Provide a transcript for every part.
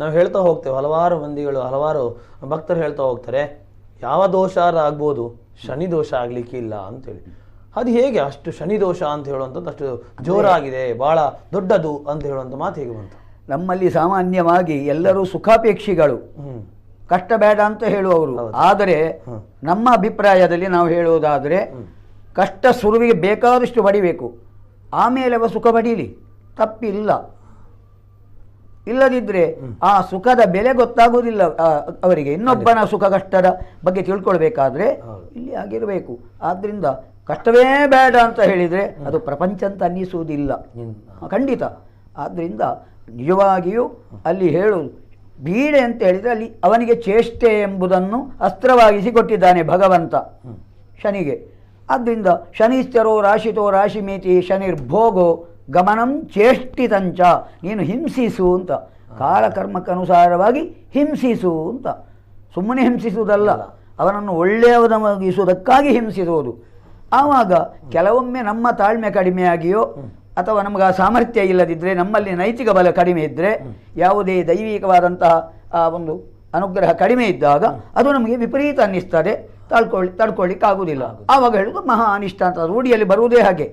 ನಾವು ಹೇಳ್ತಾ ಹೋಗ್ತೇವೆ ಹಲವಾರು ಮಂದಿಗಳು ಹಲವಾರು ಭಕ್ತರು ಹೇಳ್ತಾ ಹೋಗ್ತಾರೆ ಯಾವ ದೋಷಾರ ಆಗ್ಬೋದು ಶನಿ ದೋಷ ಆಗ್ಲಿಕ್ಕೆ ಇಲ್ಲ ಅಂತೇಳಿ. ಅದು ಹೇಗೆ ಅಷ್ಟು ಶನಿ ದೋಷ ಅಂತ ಹೇಳುವಂಥದ್ದು ಅಷ್ಟು ಜೋರಾಗಿದೆ ಬಹಳ ದೊಡ್ಡದು ಅಂತ ಹೇಳುವಂಥ ಮಾತು ಹೇಗೆ ಬಂತು? ನಮ್ಮಲ್ಲಿ ಸಾಮಾನ್ಯವಾಗಿ ಎಲ್ಲರೂ ಸುಖಾಪೇಕ್ಷಿಗಳು. ಕಷ್ಟ ಬೇಡ ಅಂತ ಹೇಳುವವರು. ಆದರೆ ನಮ್ಮ ಅಭಿಪ್ರಾಯದಲ್ಲಿ ನಾವು ಹೇಳುವುದಾದರೆ ಕಷ್ಟ ಸುರುವಿಗೆ ಬೇಕಾದಷ್ಟು ಪಡಿಬೇಕು ಆಮೇಲೆ ಅವ ಸುಖ ಪಡೀಲಿ ತಪ್ಪಿಲ್ಲ. ಇಲ್ಲದಿದ್ದರೆ ಆ ಸುಖದ ಬೆಲೆ ಗೊತ್ತಾಗುವುದಿಲ್ಲ ಅವರಿಗೆ. ಇನ್ನೊಬ್ಬನ ಸುಖ ಕಷ್ಟದ ಬಗ್ಗೆ ತಿಳ್ಕೊಳ್ಬೇಕಾದ್ರೆ ಇಲ್ಲಿ ಆಗಿರಬೇಕು. ಆದ್ದರಿಂದ ಕಷ್ಟವೇ ಬೇಡ ಅಂತ ಹೇಳಿದರೆ ಅದು ಪ್ರಪಂಚ ಅಂತ ಅನ್ನಿಸುವುದಿಲ್ಲ. ಖಂಡಿತ. ಆದ್ದರಿಂದ ನಿಜವಾಗಿಯೂ ಅಲ್ಲಿ ಹೇಳುವುದು ಬೀಡೆ ಅಂತ ಹೇಳಿದರೆ ಅಲ್ಲಿ ಅವನಿಗೆ ಚೇಷ್ಟೆ ಎಂಬುದನ್ನು ಅಸ್ತ್ರವಾಗಿಸಿ ಕೊಟ್ಟಿದ್ದಾನೆ ಭಗವಂತ ಶನಿಗೆ. ಆದ್ದರಿಂದ ಶನಿಶ್ಚರೋ ರಾಶಿತೋ ರಾಶಿಮೇತಿ ಶನಿರ್ಭೋಗೋ ಗಮನಂ ಚೇಷ್ಟಿತಂಚ ನೀನು ಹಿಂಸಿಸು ಅಂತ. ಕಾಲಕರ್ಮಕ್ಕನುಸಾರವಾಗಿ ಹಿಂಸಿಸು ಅಂತ. ಸುಮ್ಮನೆ ಹಿಂಸಿಸುವುದಲ್ಲ ಅವನನ್ನು ಒಳ್ಳೆಯವನಾಗಿಸುವುದಕ್ಕಾಗಿ ಹಿಂಸಿಸುವುದು. ಆವಾಗ ಕೆಲವೊಮ್ಮೆ ನಮ್ಮ ತಾಳ್ಮೆ ಕಡಿಮೆಯಾಗಿಯೋ ಅಥವಾ ನಮಗೆ ಆ ಸಾಮರ್ಥ್ಯ ಇಲ್ಲದಿದ್ದರೆ ನಮ್ಮಲ್ಲಿ ನೈತಿಕ ಬಲ ಕಡಿಮೆ ಇದ್ದರೆ ಯಾವುದೇ ದೈವಿಕವಾದಂತಹ ಆ ಒಂದು ಅನುಗ್ರಹ ಕಡಿಮೆ ಇದ್ದಾಗ ಅದು ನಮಗೆ ವಿಪರೀತ ಅನ್ನಿಸ್ತದೆ. ತಡ್ಕೊಳ್ಳಿ ತಡ್ಕೊಳ್ಳಿಕ್ಕೆ ಆಗುವುದಿಲ್ಲ ಆವಾಗ ಹೇಳುದು ಮಹಾ ಅನಿಷ್ಟ ಅಂತ ರೂಢಿಯಲ್ಲಿ ಬರುವುದೇ ಹಾಗೆ.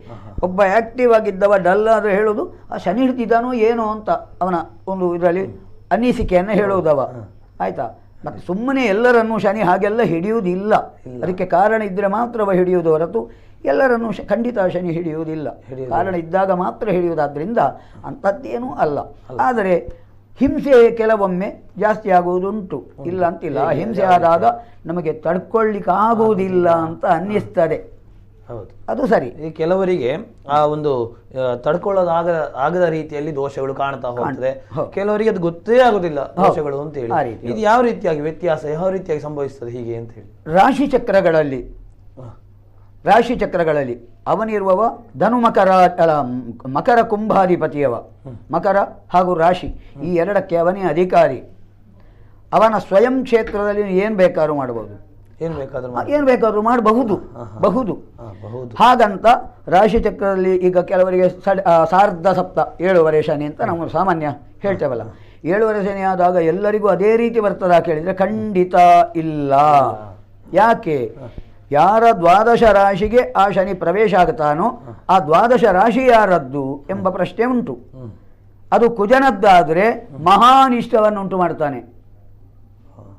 ಒಬ್ಬ ಆಕ್ಟಿವ್ ಆಗಿದ್ದವ ಡಲ್ ಆದರೆ ಹೇಳೋದು ಆ ಶನಿ ಹಿಡಿದಿದ್ದಾನೋ ಏನೋ ಅಂತ ಅವನ ಒಂದು ಇದರಲ್ಲಿ ಅನಿಸಿಕೆಯನ್ನು ಹೇಳುವುದವ ಆಯ್ತಾ? ಮತ್ತೆ ಸುಮ್ಮನೆ ಎಲ್ಲರನ್ನೂ ಶನಿ ಹಾಗೆಲ್ಲ ಹಿಡಿಯುವುದಿಲ್ಲ. ಅದಕ್ಕೆ ಕಾರಣ ಇದ್ದರೆ ಮಾತ್ರವ ಹಿಡಿಯುವುದು ಹೊರತು ಎಲ್ಲರನ್ನು ಖಂಡಿತ ಶನಿ ಹಿಡಿಯುವುದಿಲ್ಲ. ಕಾರಣ ಇದ್ದಾಗ ಮಾತ್ರ ಹಿಡಿಯುವುದಾದ್ರಿಂದ ಅಂಥದ್ದೇನೂ ಅಲ್ಲ. ಆದರೆ ಹಿಂಸೆ ಕೆಲವೊಮ್ಮೆ ಜಾಸ್ತಿ ಆಗುವುದುಂಟು. ಇಲ್ಲ ಅಂತಿಲ್ಲ. ಹಿಂಸೆ ಆದಾಗ ನಮಗೆ ತಡ್ಕೊಳ್ಳಿಕ್ಕೆ ಆಗುವುದಿಲ್ಲ. ಅಂತ ಅನ್ನಿಸ್ತದೆ. ಹೌದು. ಅದು ಸರಿ. ಈ ಕೆಲವರಿಗೆ ಆ ಒಂದು ತಡ್ಕೊಳ್ಳೋದಾಗ ಆಗದ ರೀತಿಯಲ್ಲಿ ದೋಷಗಳು ಕಾಣ್ತಾ ಹೋಗ್ತದೆ. ಕೆಲವರಿಗೆ ಅದು ಗೊತ್ತೇ ಆಗುದಿಲ್ಲ ದೋಷಗಳು ಅಂತ ಹೇಳಿ. ಇದು ಯಾವ ರೀತಿಯಾಗಿ ವ್ಯತ್ಯಾಸ ಯಾವ ರೀತಿಯಾಗಿ ಸಂಭವಿಸ್ತದೆ ಹೀಗೆ ಅಂತ ಹೇಳಿ? ರಾಶಿ ಚಕ್ರಗಳಲ್ಲಿ ರಾಶಿ ಚಕ್ರಗಳಲ್ಲಿ ಅವನಿರುವವ ಧನು ಮಕರ ಮಕರ ಕುಂಭಾಧಿಪತಿಯವ ಮಕರ ಹಾಗೂ ರಾಶಿ ಈ ಎರಡಕ್ಕೆ ಅವನೇ ಅಧಿಕಾರಿ. ಅವನ ಸ್ವಯಂ ಕ್ಷೇತ್ರದಲ್ಲಿ ಏನು ಬೇಕಾದ್ರೂ ಮಾಡಬಹುದು ಏನ್ ಬೇಕಾದರೂ ಏನ್ ಬೇಕಾದರೂ ಮಾಡಬಹುದು. ಬಹುದು. ಹಾಗಂತ ರಾಶಿ ಚಕ್ರದಲ್ಲಿ ಈಗ ಕೆಲವರಿಗೆ ಸಡ್ ಸಾರ್ಧ ಸಪ್ತ ಏಳುವರೆ ಶನಿ ಅಂತ ನಾವು ಸಾಮಾನ್ಯ ಹೇಳ್ತೇವಲ್ಲ. ಏಳುವರೆ ಶನಿ ಆದಾಗ ಎಲ್ಲರಿಗೂ ಅದೇ ರೀತಿ ಬರ್ತದ ಕೇಳಿದರೆ ಖಂಡಿತ ಇಲ್ಲ. ಯಾಕೆ? ಯಾರ ದ್ವಾದಶ ರಾಶಿಗೆ ಆ ಶನಿ ಪ್ರವೇಶ ಆಗ್ತಾನೋ ಆ ದ್ವಾದಶ ರಾಶಿ ಯಾರದ್ದು ಎಂಬ ಪ್ರಶ್ನೆ ಉಂಟು. ಅದು ಕುಜನದ್ದಾದರೆ ಮಹಾನಿಷ್ಠವನ್ನುಂಟು ಮಾಡ್ತಾನೆ.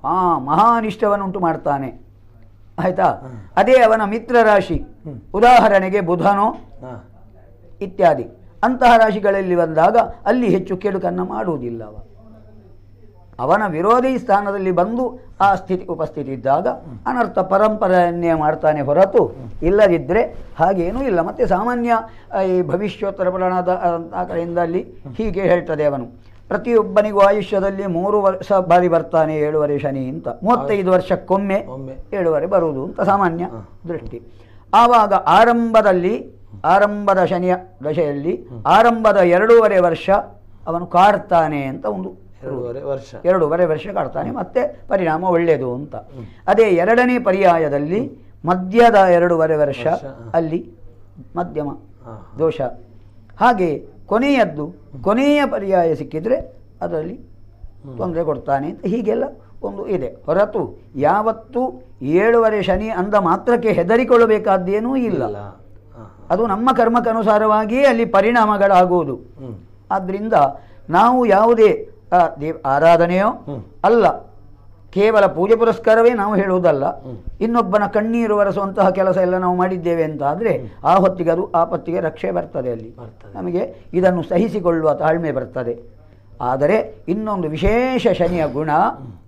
ಆ ಮಹಾನಿಷ್ಠವನ್ನುಂಟು ಮಾಡ್ತಾನೆ. ಆಯ್ತಾ? ಅದೇ ಅವನ ಮಿತ್ರ ರಾಶಿ. ಉದಾಹರಣೆಗೆ ಬುಧನೋ ಇತ್ಯಾದಿ. ಅಂತಹ ರಾಶಿಗಳಲ್ಲಿ ಬಂದಾಗ ಅಲ್ಲಿ ಹೆಚ್ಚು ಕೆಡುಕನ್ನು ಮಾಡುವುದಿಲ್ಲ ಅವ. ಅವನ ವಿರೋಧಿ ಸ್ಥಾನದಲ್ಲಿ ಬಂದು ಆ ಸ್ಥಿತಿ ಉಪಸ್ಥಿತಿ ಇದ್ದಾಗ ಅನರ್ಥ ಪರಂಪರೆಯನ್ನೇ ಮಾಡ್ತಾನೆ ಹೊರತು ಇಲ್ಲದಿದ್ದರೆ ಹಾಗೇನೂ ಇಲ್ಲ. ಮತ್ತು ಸಾಮಾನ್ಯ ಈ ಭವಿಷ್ಯೋತ್ತರ ಪ್ರಾಣದ ಆ ಕಡೆಯಿಂದ ಅಲ್ಲಿ ಹೀಗೆ ಹೇಳ್ತದೆ ಅವನು. ಪ್ರತಿಯೊಬ್ಬನಿಗೂ ಆಯುಷ್ಯದಲ್ಲಿ ಮೂರು ವರ್ಷ ಬಾರಿ ಬರ್ತಾನೆ ಏಳುವರೆ ಶನಿ ಅಂತ. ಮೂವತ್ತೈದು ವರ್ಷಕ್ಕೊಮ್ಮೆ ಏಳುವರೆ ಬರುವುದು ಅಂತ ಸಾಮಾನ್ಯ ದೃಷ್ಟಿ. ಆವಾಗ ಆರಂಭದಲ್ಲಿ ಆರಂಭದ ಶನಿಯ ದಶೆಯಲ್ಲಿ ಆರಂಭದ ಎರಡೂವರೆ ವರ್ಷ ಅವನು ಕಾಡ್ತಾನೆ ಅಂತ ಒಂದು ಎರಡೂವರೆ ವರ್ಷ. ಎರಡೂವರೆ ವರ್ಷ ಕಾಡ್ತಾನೆ ಮತ್ತೆ ಪರಿಣಾಮ ಒಳ್ಳೆಯದು ಅಂತ. ಅದೇ ಎರಡನೇ ಪರ್ಯಾಯದಲ್ಲಿ ಮಧ್ಯದ ಎರಡೂವರೆ ವರ್ಷ ಅಲ್ಲಿ ಮಧ್ಯಮ ದೋಷ. ಹಾಗೆ ಕೊನೆಯದ್ದು ಕೊನೆಯ ಪರ್ಯಾಯ ಸಿಕ್ಕಿದರೆ ಅದರಲ್ಲಿ ತೊಂದರೆ ಕೊಡ್ತಾನೆ ಅಂತ ಹೀಗೆಲ್ಲ ಒಂದು ಇದೆ. ಹೊರತು ಯಾವತ್ತು ಏಳುವರೆ ಶನಿ ಅಂದ ಮಾತ್ರಕ್ಕೆ ಹೆದರಿಕೊಳ್ಳಬೇಕಾದ್ದೇನೂ ಇಲ್ಲ. ಅದು ನಮ್ಮ ಕರ್ಮಕ್ಕನುಸಾರವಾಗಿಯೇ ಅಲ್ಲಿ ಪರಿಣಾಮಗಳಾಗುವುದು. ಆದ್ದರಿಂದ ನಾವು ಯಾವುದೇ ದೇವ ಆರಾಧನೆಯೋ? ಅಲ್ಲ. ಕೇವಲ ಪೂಜೆ ಪುರಸ್ಕಾರವೇ ನಾವು ಹೇಳುವುದಲ್ಲ. ಇನ್ನೊಬ್ಬನ ಕಣ್ಣೀರು ಒರೆಸುವಂತಹ ಕೆಲಸ ಎಲ್ಲ ನಾವು ಮಾಡಿದ್ದೇವೆ ಅಂತ ಆದರೆ ಆ ಹೊತ್ತಿಗೆ ಅದು ಆಪತ್ತಿಗೆ ರಕ್ಷೆ ಬರ್ತದೆ ಅಲ್ಲಿ. ನಮಗೆ ಇದನ್ನು ಸಹಿಸಿಕೊಳ್ಳುವ ತಾಳ್ಮೆ ಬರ್ತದೆ. ಆದರೆ ಇನ್ನೊಂದು ವಿಶೇಷ ಶನಿಯ ಗುಣ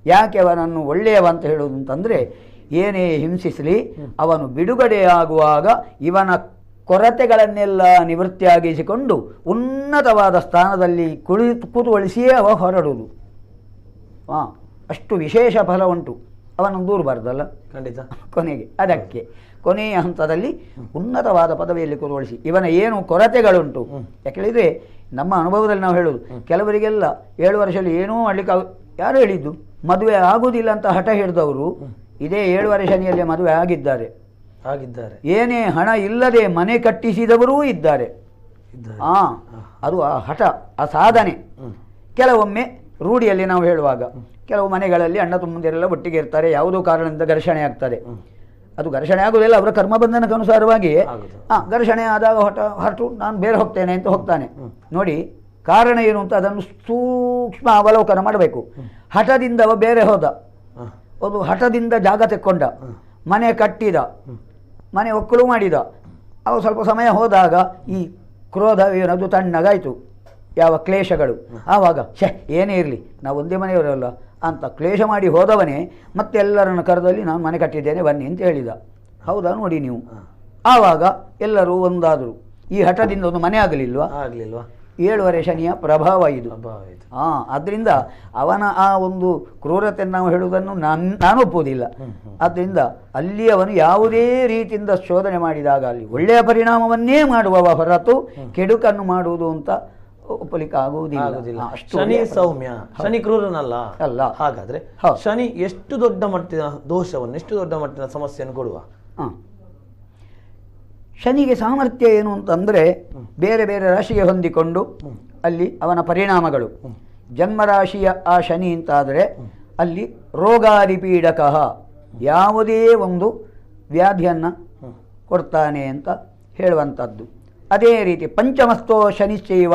ಯಾಕೆ ಅವನನ್ನು ಒಳ್ಳೆಯವ ಅಂತ ಹೇಳುವುದು ಅಂತಂದರೆ ಏನೇ ಹಿಂಸಿಸಲಿ ಅವನು ಬಿಡುಗಡೆಯಾಗುವಾಗ ಇವನ ಕೊರತೆಗಳನ್ನೆಲ್ಲ ನಿವೃತ್ತಿಯಾಗಿಸಿಕೊಂಡು ಉನ್ನತವಾದ ಸ್ಥಾನದಲ್ಲಿ ಕುಳಿತು ಕೂತುಗೊಳಿಸಿಯೇ ಅವ ಹೊರಡುವುದು ಹಾಂ ಅಷ್ಟು ವಿಶೇಷ ಫಲ ಉಂಟು. ಅವನನ್ನು ದೂರಬಾರ್ದಲ್ಲ ಖಂಡಿತ. ಕೊನೆಗೆ ಅದಕ್ಕೆ. ಕೊನೆಯ ಹಂತದಲ್ಲಿ ಉನ್ನತವಾದ ಪದವಿಯಲ್ಲಿ ಕೂತ್ಕೊಳಿಸಿ ಇವನ ಏನು ಕೊರತೆಗಳುಂಟು? ಯಾಕೇಳಿದರೆ ನಮ್ಮ ಅನುಭವದಲ್ಲಿ ನಾವು ಹೇಳೋದು ಕೆಲವರಿಗೆಲ್ಲ ಏಳು ವರ್ಷದಲ್ಲಿ ಏನೂ ಮಾಡಲಿಕ್ಕೆ ಯಾರು ಹೇಳಿದ್ದು? ಮದುವೆ ಆಗುವುದಿಲ್ಲ ಅಂತ ಹಠ ಹಿಡಿದವರು ಇದೇ ಏಳು ವರ್ಷನಿಯಲ್ಲಿ ಮದುವೆ ಆಗಿದ್ದಾರೆ. ಆಗಿದ್ದಾರೆ ಏನೇ ಹಣ ಇಲ್ಲದೆ ಮನೆ ಕಟ್ಟಿಸಿದವರೂ ಇದ್ದಾರೆ. ಹಾ ಆ ಅದು ಆ ಹಠ ಆ ಸಾಧನೆ. ಕೆಲವೊಮ್ಮೆ ರೂಢಿಯಲ್ಲಿ ನಾವು ಹೇಳುವಾಗ ಕೆಲವು ಮನೆಗಳಲ್ಲಿ ಅಣ್ಣ ತಮ್ಮಂದಿರೆಲ್ಲ ಒಟ್ಟಿಗೆ ಇರ್ತಾರೆ ಯಾವುದೋ ಕಾರಣದಿಂದ ಘರ್ಷಣೆ ಆಗ್ತದೆ. ಅದು ಘರ್ಷಣೆ ಆಗುವುದಿಲ್ಲ ಅವರ ಕರ್ಮಬಂಧನಕ್ಕನುಸಾರವಾಗಿ ಅನುಸಾರವಾಗಿ ಹಾಂ ಘರ್ಷಣೆ ಆದಾಗ ಹೊಟ ಹೊರಟು ನಾನು ಬೇರೆ ಹೋಗ್ತೇನೆ ಅಂತ ಹೋಗ್ತಾನೆ. ನೋಡಿ ಕಾರಣ ಏನು ಅಂತ ಅದನ್ನು ಸೂಕ್ಷ್ಮ ಅವಲೋಕನ ಮಾಡಬೇಕು. ಹಠದಿಂದ ಅವ ಬೇರೆ ಹೋದ. ಒಂದು ಹಠದಿಂದ ಜಾಗ ತೆಕ್ಕೊಂಡ. ಮನೆ ಕಟ್ಟಿದ. ಮನೆ ಒಕ್ಕಲು ಮಾಡಿದ. ಅವ ಸ್ವಲ್ಪ ಸಮಯ ಹೋದಾಗ ಈ ಕ್ರೋಧ ಏನದು ತಣ್ಣಗಾಯಿತು. ಯಾವ ಕ್ಲೇಶಗಳು. ಆವಾಗ ಛೆ ಏನೇ ಇರಲಿ ನಾವು ಒಂದೇ ಮನೆಯವರಲ್ಲ ಅಂತ ಕ್ಲೇಶ ಮಾಡಿ ಹೋದವನೇ ಮತ್ತೆ ಎಲ್ಲರನ್ನು ಕರೆದಲ್ಲಿ ನಾನು ಮನೆ ಕಟ್ಟಿದ್ದೇನೆ ಬನ್ನಿ ಅಂತ ಹೇಳಿದ. ಹೌದಾ ನೋಡಿ ನೀವು. ಆವಾಗ ಎಲ್ಲರೂ ಒಂದಾದರು. ಈ ಹಠದಿಂದ ಒಂದು ಮನೆ ಆಗಲಿಲ್ವಾ? ಆಗ್ಲಿಲ್ವಾ? ಏಳುವರೆ ಶನಿಯ ಪ್ರಭಾವ ಇದು. ಹಾ ಅದರಿಂದ ಅವನ ಆ ಒಂದು ಕ್ರೂರತೆ ನಾವು ಹೇಳುವುದನ್ನು ನಾನು ನಾನು ಒಪ್ಪುವುದಿಲ್ಲ. ಆದ್ದರಿಂದ ಅಲ್ಲಿ ಅವನು ಯಾವುದೇ ರೀತಿಯಿಂದ ಶೋಧನೆ ಮಾಡಿದಾಗ ಅಲ್ಲಿ ಒಳ್ಳೆಯ ಪರಿಣಾಮವನ್ನೇ ಮಾಡುವವ ಹೊರತು ಕೆಡುಕನ್ನು ಮಾಡುವುದು ಅಂತ ಒಪ್ಪಲಿಕ್ಕೆ ಆಗುವುದಿಲ್ಲ. ಶನಿ ಸೌಮ್ಯ. ಶನಿ ಕ್ರೂರನಲ್ಲ? ಅಲ್ಲ. ಹಾಗಾದ್ರೆ. ಶನಿ ಎಷ್ಟು ದೊಡ್ಡ ಮಟ್ಟಿನ ದೋಷವನ್ನು ಎಷ್ಟು ದೊಡ್ಡ ಮಟ್ಟಿನ ಸಮಸ್ಯೆಯನ್ನು ಕೊಡುವ? ಹಾ. ಶನಿಗೆ ಸಾಮರ್ಥ್ಯ ಏನು ಅಂತಂದರೆ ಬೇರೆ ಬೇರೆ ರಾಶಿಗೆ ಹೊಂದಿಕೊಂಡು ಅಲ್ಲಿ ಅವನ ಪರಿಣಾಮಗಳು. ಜನ್ಮರಾಶಿಯ ಆ ಶನಿ ಅಂತಾದರೆ ಅಲ್ಲಿ ರೋಗಾದಿಪೀಡಕ ಯಾವುದೇ ಒಂದು ವ್ಯಾಧಿಯನ್ನು ಕೊಡ್ತಾನೆ ಅಂತ ಹೇಳುವಂಥದ್ದು ಅದೇ ರೀತಿ ಪಂಚಮಸ್ತೋ ಶನಿಶ್ಚೈವ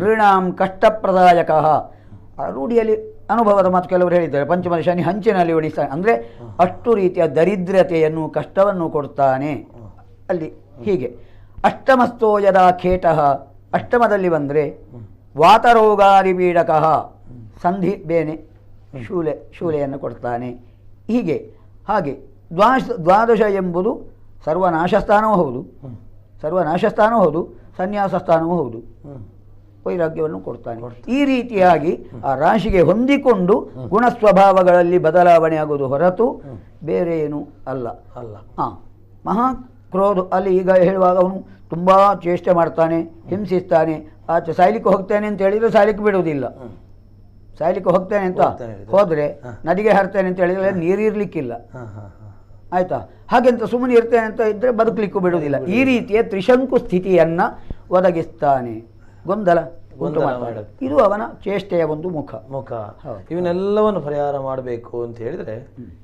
ನೃಣಾಂ ಕಷ್ಟಪ್ರದಾಯಕ. ರೂಢಿಯಲ್ಲಿ ಅನುಭವದ ಮಾತು ಕೆಲವರು ಹೇಳಿದ್ದಾರೆ. ಪಂಚಮ ಶನಿ ಹಂಚಿನಲ್ಲಿ ಉಳಿಸ್ತಾನೆ ಅಂದರೆ ಅಷ್ಟು ರೀತಿಯ ದರಿದ್ರತೆಯನ್ನು, ಕಷ್ಟವನ್ನು ಕೊಡ್ತಾನೆ. ಅಲ್ಲಿ ಹೀಗೆ. ಅಷ್ಟಮಸ್ತೋ ಯದಾ ಖೇಟ ಅಷ್ಟಮದಲ್ಲಿ ಬಂದರೆ ವಾತರೋಗಾದಿಪೀಡಕ ಸಂಧಿ ಬೇನೆ ಶೂಲೆ ಶೂಲೆಯನ್ನು ಕೊಡ್ತಾನೆ. ಹೀಗೆ ಹಾಗೆ ದ್ವಾಶ ದ್ವಾದಶ ಎಂಬುದು ಸರ್ವನಾಶಸ್ಥಾನವೂ ಹೌದು. ಸರ್ವನಾಶಸ್ಥಾನವೂ ಹೌದು ಸನ್ಯಾಸಸ್ಥಾನವೂ ಹೌದು. ವೈರಾಗ್ಯವನ್ನು ಕೊಡ್ತಾನೆ. ಈ ರೀತಿಯಾಗಿ ಆ ರಾಶಿಗೆ ಹೊಂದಿಕೊಂಡು ಗುಣ ಸ್ವಭಾವಗಳಲ್ಲಿ ಬದಲಾವಣೆ ಆಗುವುದು ಹೊರತು ಬೇರೆ ಏನು ಅಲ್ಲ. ಅಲ್ಲ. ಹಾಂ ಮಹಾ ಕ್ರೋಧ ಅಲ್ಲಿ ಈಗ ಹೇಳುವಾಗ ಅವನು ತುಂಬ ಚೇಷ್ಟೆ ಮಾಡ್ತಾನೆ ಹಿಂಸಿಸ್ತಾನೆ. ಆಚೆ ಸಾಯ್ಲಿಕ್ಕೆ ಹೋಗ್ತೇನೆ ಅಂತ ಹೇಳಿದರೆ ಸಾಯ್ಲಿಕ್ಕೆ ಬಿಡುವುದಿಲ್ಲ. ಸಾಯ್ಲಿಕ್ಕೆ ಹೋಗ್ತೇನೆ ಅಂತ ಹೋದರೆ ನದಿಗೆ ಹರ್ತೇನೆ ಅಂತ ಹೇಳಿದರೆ ನೀರಿರ್ಲಿಕ್ಕಿಲ್ಲ ಆಯಿತಾ? ಹಾಗೆಂತ ಸುಮ್ಮನೆ ಇರ್ತೇನೆ ಅಂತ ಇದ್ದರೆ ಬದುಕಲಿಕ್ಕೂ ಬಿಡುವುದಿಲ್ಲ. ಈ ರೀತಿಯ ತ್ರಿಶಂಕು ಸ್ಥಿತಿಯನ್ನು ಒದಗಿಸ್ತಾನೆ. ಗೊಂದಲ. ಇದು ಅವನ ಚೇಷ್ಟೆಯ ಒಂದು ಮುಖ. ಮುಖ. ಇವನ್ನೆಲ್ಲವನ್ನು ಪರಿಹಾರ ಮಾಡಬೇಕು ಅಂತ ಹೇಳಿದ್ರೆ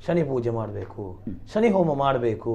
ಶನಿ ಪೂಜೆ ಮಾಡಬೇಕು ಶನಿ ಹೋಮ ಮಾಡಬೇಕು.